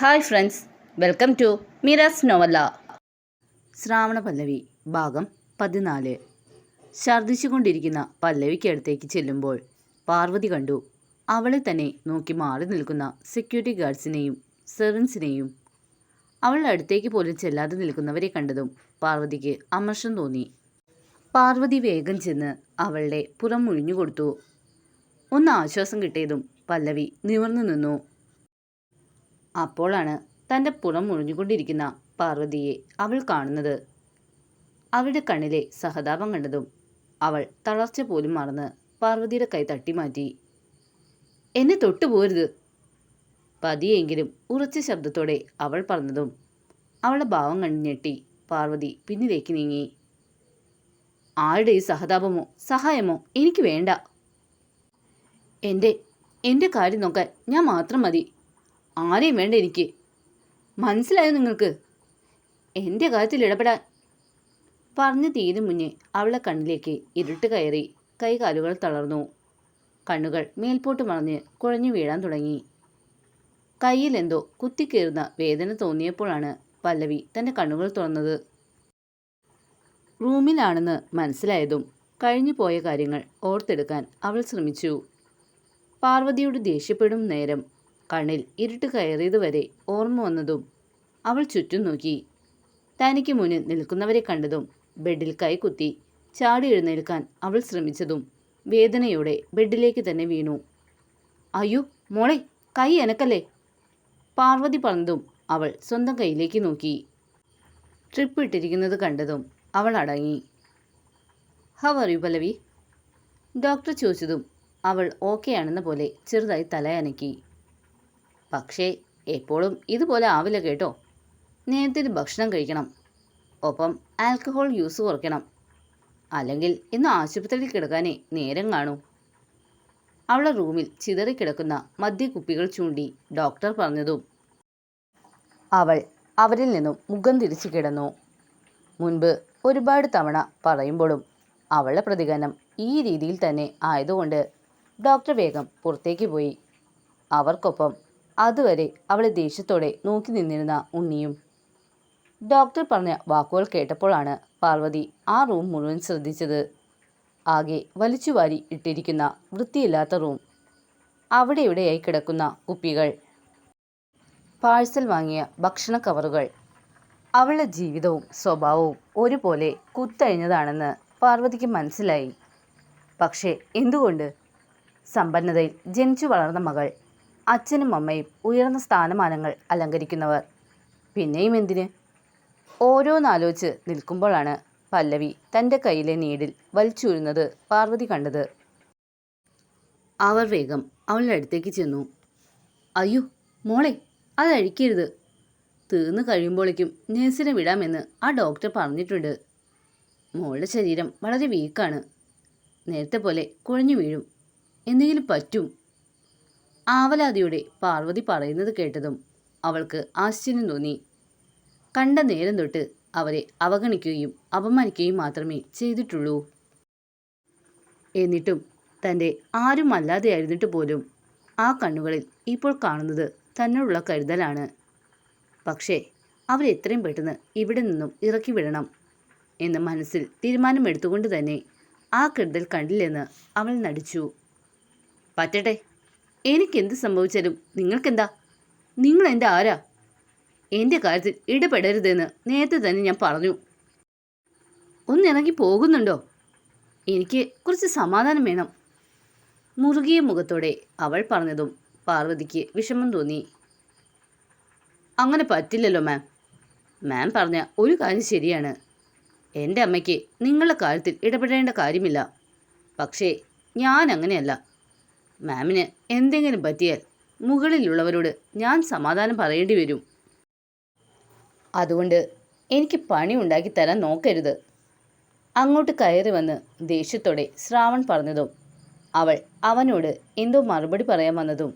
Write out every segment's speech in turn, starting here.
Hi friends welcome to Miras novella. Shravana Pallavi ഭാഗം പതിനാല്. ഛർദ്ദിച്ചുകൊണ്ടിരിക്കുന്ന പല്ലവിക്കടുത്തേക്ക് ചെല്ലുമ്പോൾ പാർവതി കണ്ടു അവളെ തന്നെ നോക്കി മാറി നിൽക്കുന്ന സെക്യൂരിറ്റി ഗാർഡ്സിനെയും സെർവൻസിനെയും അവളുടെ അടുത്തേക്ക് പോലും ചെല്ലാതെ നിൽക്കുന്നവരെ കണ്ടതും പാർവതിക്ക് അമർഷം തോന്നി. പാർവതി വേഗം ചെന്ന് അവളുടെ പുറം മുഴിഞ്ഞു കൊടുത്തു. ഒന്ന് ആശ്വാസം കിട്ടിയതും പല്ലവി നിവർന്നു നിന്നു. അപ്പോഴാണ് തന്റെ പുറം മുഴിഞ്ഞുകൊണ്ടിരിക്കുന്ന പാർവതിയെ അവൾ കാണുന്നത്. അവളുടെ കണ്ണിലെ സഹതാപം കണ്ടതും അവൾ തളർച്ച പോലും മറന്ന് പാർവതിയുടെ കൈ തട്ടിമാറ്റി എന്നെ തൊട്ടുപോരുത് പതിയെങ്കിലും ഉറച്ച ശബ്ദത്തോടെ അവൾ പറഞ്ഞതും അവളുടെ ഭാവം കണ്ടു ഞെട്ടി പാർവതി പിന്നിലേക്ക് നീങ്ങി. ആരുടെ ഈ സഹതാപമോ സഹായമോ എനിക്ക് വേണ്ട. എന്റെ എന്റെ കാര്യം നോക്കാൻ ഞാൻ മാത്രം മതി. ആരെയും വേണ്ട എനിക്ക്. മനസ്സിലായോ നിങ്ങൾക്ക്? എന്റെ കാര്യത്തിൽ ഇടപെടാൻ. പറഞ്ഞു തീരും മുന്നേ അവളെ കണ്ണിലേക്ക് ഇരുട്ട് കയറി കൈകാലുകൾ തളർന്നു. കണ്ണുകൾ മേൽപോട്ട് മറഞ്ഞ് കുഴഞ്ഞു വീഴാൻ തുടങ്ങി. കയ്യിൽ എന്തോ കുത്തിക്കേറുന്ന വേദന തോന്നിയപ്പോഴാണ് പല്ലവി തന്റെ കണ്ണുകൾ തുറന്നത്. റൂമിലാണെന്ന് മനസ്സിലായതും കഴിഞ്ഞു പോയ കാര്യങ്ങൾ ഓർത്തെടുക്കാൻ അവൾ ശ്രമിച്ചു. പാർവതിയോട് ദേഷ്യപ്പെടും നേരം കണ്ണിൽ ഇരുട്ട് കയറിയതുവരെ ഓർമ്മ വന്നതും അവൾ ചുറ്റും നോക്കി. തനിക്ക് മുന്നിൽ നിൽക്കുന്നവരെ കണ്ടതും ബെഡിൽ കൈകുത്തി ചാടി എഴുന്നേൽക്കാൻ അവൾ ശ്രമിച്ചതും വേദനയോടെ ബെഡിലേക്ക് തന്നെ വീണു. അയ്യോ മോളെ കൈ എനക്കല്ലേ? പാർവതി പറഞ്ഞതും അവൾ സ്വന്തം കൈയിലേക്ക് നോക്കി. ട്രിപ്പ് ഇട്ടിരിക്കുന്നത് കണ്ടതും അവൾ അടങ്ങി. How are you Pallavi? Doctor ചോദിച്ചതും അവൾ ഓക്കെ ആണെന്ന പോലെ ചെറുതായി തലയനക്കി. പക്ഷേ എപ്പോഴും ഇതുപോലെ ആവില്ല കേട്ടോ. നേരത്തെ ഭക്ഷണം കഴിക്കണം. ഒപ്പം ആൽക്കഹോൾ യൂസ് കുറയ്ക്കണം. അല്ലെങ്കിൽ ഇന്ന് ആശുപത്രിയിൽ കിടക്കാനേ നേരം കാണൂ. അവളുടെ റൂമിൽ ചിതറിക്കിടക്കുന്ന മദ്യക്കുപ്പികൾ ചൂണ്ടി ഡോക്ടർ പറഞ്ഞതും അവൾ അവരിൽ നിന്നും മുഖം തിരിച്ചു കിടന്നു. മുൻപ് ഒരുപാട് തവണ പറയുമ്പോഴും അവളുടെ പ്രതികരണം ഈ രീതിയിൽ തന്നെ ആയതുകൊണ്ട് ഡോക്ടർ വേഗം പുറത്തേക്ക് പോയി. അവർക്കൊപ്പം അതുവരെ അവളെ ദേഷ്യത്തോടെ നോക്കി നിന്നിരുന്ന ഉണ്ണിയും. ഡോക്ടർ പറഞ്ഞ വാക്കുകൾ കേട്ടപ്പോഴാണ് പാർവതി ആ റൂം മുഴുവൻ ശ്രദ്ധിച്ചത്. ആകെ വലിച്ചുവാരി ഇട്ടിരിക്കുന്ന വൃത്തിയില്ലാത്ത റൂം. അവിടെ ഇവിടെയായി കിടക്കുന്ന കുപ്പികൾ പാഴ്സൽ വാങ്ങിയ ഭക്ഷണ കവറുകൾ അവളുടെ ജീവിതവും സ്വഭാവവും ഒരുപോലെ കുത്തഴിഞ്ഞതാണെന്ന് പാർവതിക്ക് മനസ്സിലായി. പക്ഷേ എന്തുകൊണ്ട്? സമ്പന്നതയിൽ ജനിച്ചു വളർന്ന മകൾ അച്ഛനും അമ്മയും ഉയർന്ന സ്ഥാനമാനങ്ങൾ അലങ്കരിക്കുന്നവർ. പിന്നെയും എന്തിന്? ഓരോന്നാലോചിച്ച് നിൽക്കുമ്പോഴാണ് പല്ലവി തന്റെ കയ്യിലെ നീഡിൽ വലിച്ചൂരുന്നത് പാർവതി കണ്ടത്. അവർ വേഗം അവളുടെ അടുത്തേക്ക് ചെന്നു. അയ്യോ മോളെ അത് അഴിക്കരുത്. തീർന്നു കഴിയുമ്പോഴേക്കും നേഴ്സിനെ വിടാമെന്ന് ആ ഡോക്ടർ പറഞ്ഞിട്ടുണ്ട്. മോളുടെ ശരീരം വളരെ വീക്കാണ്. നേരത്തെ പോലെ കുഴഞ്ഞു വീഴും. എന്തെങ്കിലും പറ്റും. ആവലാതിയുടെ പാർവതി പറയുന്നത് കേട്ടതും അവൾക്ക് ആശ്ചര്യം തോന്നി. കണ്ട നേരം തൊട്ട് അവരെ അവഗണിക്കുകയും അപമാനിക്കുകയും മാത്രമേ ചെയ്തിട്ടുള്ളൂ. എന്നിട്ടും തന്റെ ആരും അല്ലാതെയായിരുന്നിട്ട് പോലും ആ കണ്ണുകളിൽ ഇപ്പോൾ കാണുന്നത് തന്നോടുള്ള കരുതലാണ്. പക്ഷേ അവരെത്രയും പെട്ടെന്ന് ഇവിടെ നിന്നും ഇറക്കി വിടണം എന്ന് മനസ്സിൽ തീരുമാനമെടുത്തുകൊണ്ട് തന്നെ ആ കരുതൽ കണ്ടില്ലെന്ന് അവൾ നടിച്ചു. പറ്റട്ടെ എനിക്കെന്ത് സംഭവിച്ചാലും നിങ്ങൾക്കെന്താ? നിങ്ങൾ എന്റെ ആരാ? എന്റെ കാര്യത്തിൽ ഇടപെടരുതെന്ന് നേരത്തെ തന്നെ ഞാൻ പറഞ്ഞു. ഒന്ന് ഇറങ്ങി പോകുന്നുണ്ടോ? എനിക്ക് കുറച്ച് സമാധാനം വേണം. മുറുകിയ മുഖത്തോടെ അവൾ പറഞ്ഞതും പാർവതിക്ക് വിഷമം തോന്നി. അങ്ങനെ പറ്റില്ലല്ലോ മാം. മാം പറഞ്ഞ ഒരു കാര്യം ശരിയാണ്. എന്റെ അമ്മയ്ക്ക് നിങ്ങളുടെ കാര്യത്തിൽ ഇടപെടേണ്ട കാര്യമില്ല. പക്ഷേ ഞാൻ അങ്ങനെയല്ല. മാമിന് എന്തെങ്കിലും പറ്റിയാൽ മുകളിലുള്ളവരോട് ഞാൻ സമാധാനം പറയേണ്ടി വരും. അതുകൊണ്ട് എനിക്ക് പണി ഉണ്ടാക്കി തരാൻ നോക്കരുത്. അങ്ങോട്ട് കയറി വന്ന് ദേഷ്യത്തോടെ ശ്രാവൺ പറഞ്ഞതും അവൾ അവനോട് എന്തോ മറുപടി പറയാൻ വന്നതും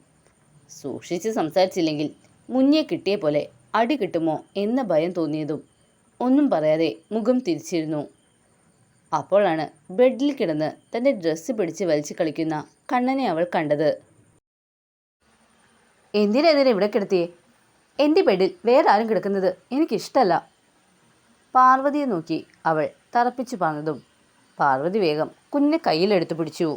സൂക്ഷിച്ച് സംസാരിച്ചില്ലെങ്കിൽ മുന്നേ കിട്ടിയ പോലെ അടി കിട്ടുമോ എന്ന ഭയം തോന്നിയതും ഒന്നും പറയാതെ മുഖം തിരിച്ചിരുന്നു. അപ്പോഴാണ് ബെഡിൽ കിടന്ന് തന്റെ ഡ്രസ്സ് പിടിച്ച് വലിച്ചു കളിക്കുന്ന കണ്ണനെ അവൾ കണ്ടത്. എന്തിനെതിരെ ഇവിടെ കിടത്തിയേ? എന്റെ ബെഡിൽ വേറെ ആരും കിടക്കുന്നത് എനിക്കിഷ്ടമല്ല പാർവതിയെ നോക്കി അവൾ തറപ്പിച്ചു പറഞ്ഞതും പാർവതി വേഗം കുഞ്ഞിനെ കയ്യിലെടുത്തു പിടിച്ചു.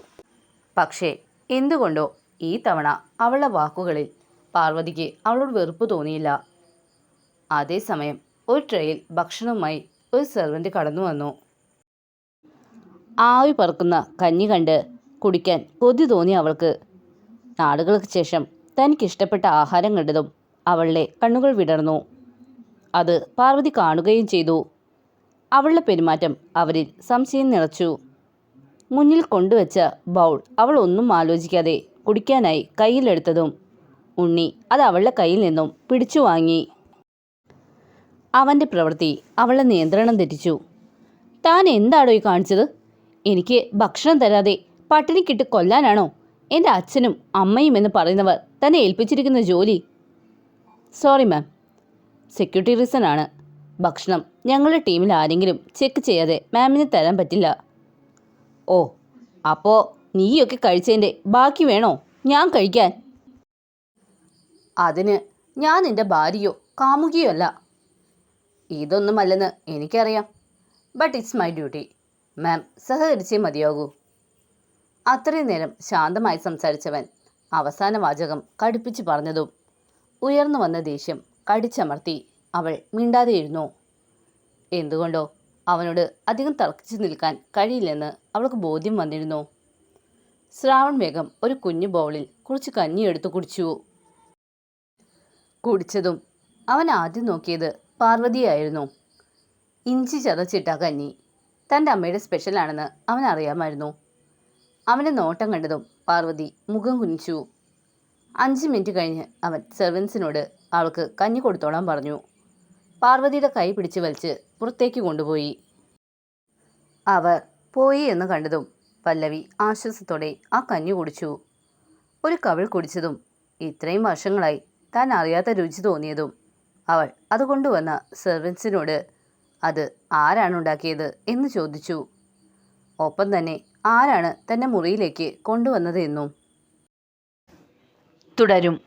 പക്ഷേ എന്തുകൊണ്ടോ ഈ തവണ അവളുടെ വാക്കുകളിൽ പാർവതിക്ക് അവളോട് വെറുപ്പ് തോന്നിയില്ല. അതേസമയം ഒരു ട്രെയിൽ ഭക്ഷണവുമായി ഒരു സെർവന്റ് കടന്നു വന്നു. ആവി പറക്കുന്ന കഞ്ഞി കണ്ട് കുടിക്കാൻ കൊതി തോന്നി അവൾക്ക്. നാളുകൾക്ക് ശേഷം തനിക്കിഷ്ടപ്പെട്ട ആഹാരം കണ്ടതും അവളുടെ കണ്ണുകൾ വിടർന്നു. അത് പാർവതി കാണുകയും ചെയ്തു. അവളുടെ പെരുമാറ്റം അവരിൽ സംശയം നിറച്ചു. മുന്നിൽ കൊണ്ടുവച്ച ബൗൾ അവൾ ഒന്നും ആലോചിക്കാതെ കുടിക്കാനായി കയ്യിലെടുത്തതും ഉണ്ണി അത് അവളുടെ കയ്യിൽ നിന്നും പിടിച്ചു വാങ്ങി. അവന്റെ പ്രവൃത്തി അവളെ നിയന്ത്രണം തെറ്റിച്ചു. താൻ എന്താടോ ഈ കാണിച്ചത്? എനിക്ക് ഭക്ഷണം തരാതെ പട്ടിണിക്കിട്ട് കൊല്ലാനാണോ? എന്റെ അച്ഛനും അമ്മയും എന്ന് പറയുന്നവർ തന്നെ ഏൽപ്പിച്ചിരിക്കുന്ന ജോലി. സോറി മാം സെക്യൂരിറ്റി റീസൺ ആണ്. ഭക്ഷണം ഞങ്ങളുടെ ടീമിൽ ആരെങ്കിലും ചെക്ക് ചെയ്യാതെ മാമിന് തരാൻ പറ്റില്ല. ഓ അപ്പോൾ നീയൊക്കെ കഴിച്ചതിന്റെ ബാക്കി വേണോ? ഞാൻ കഴിക്കാൻ. അതിന് ഞാൻ നിന്റെ ഭാര്യയോ കാമുകിയോ അല്ല. ഇതൊന്നുമല്ലെന്ന് എനിക്കറിയാം. But it's my duty ma'am സഹകരിച്ചേ മതിയാകൂ. അത്രയും നേരം ശാന്തമായി സംസാരിച്ചവൻ അവസാന വാചകം കടുപ്പിച്ചു പറഞ്ഞതും ഉയർന്നു വന്ന ദേഷ്യം കടിച്ചമർത്തി അവൾ മിണ്ടാതെയിരുന്നു. എന്തുകൊണ്ടോ അവനോട് അധികം തർക്കിച്ചു നിൽക്കാൻ കഴിയില്ലെന്ന് അവൾക്ക് ബോധ്യം വന്നിരുന്നു. ശ്രാവൺ വേഗം ഒരു കുഞ്ഞു ബൗളിൽ കുറച്ച് കഞ്ഞി എടുത്തു കുടിച്ചു. കുടിച്ചതും അവൻ ആദ്യം നോക്കിയത് പാർവതിയായിരുന്നു. ഇഞ്ചി ചതച്ചിട്ട കഞ്ഞി തന്റെ അമ്മയുടെ സ്പെഷ്യലാണെന്ന് അവൻ അറിയാമായിരുന്നു. അവന്റെ നോട്ടം കണ്ടതും പാർവതി മുഖം കുനിച്ചു. അഞ്ച് മിനിറ്റ് കഴിഞ്ഞ് അവൻ സെർവൻസിനോട് അവൾക്ക് കഞ്ഞി കൊടുത്തോളാൻ പറഞ്ഞു. പാർവതിയുടെ കൈ പിടിച്ച് വലിച്ച് പുറത്തേക്ക് കൊണ്ടുപോയി. അവർ പോയി എന്ന് കണ്ടതും പല്ലവി ആശ്വാസത്തോടെ ആ കഞ്ഞി കുടിച്ചു. ഒരു കവിൾ കുടിച്ചതും ഇത്രയും വർഷങ്ങളായി താൻ അറിയാത്ത രുചി തോന്നിയതും അവൾ അതുകൊണ്ടുവന്ന സെർവൻസിനോട് അത് ആരാണ് ഉണ്ടാക്കിയത് എന്ന് ചോദിച്ചു. ഒപ്പം തന്നെ ആരാണ് തന്നെ മുറിയിലേക്ക് കൊണ്ടുവന്നത് എന്നും. തുടരും.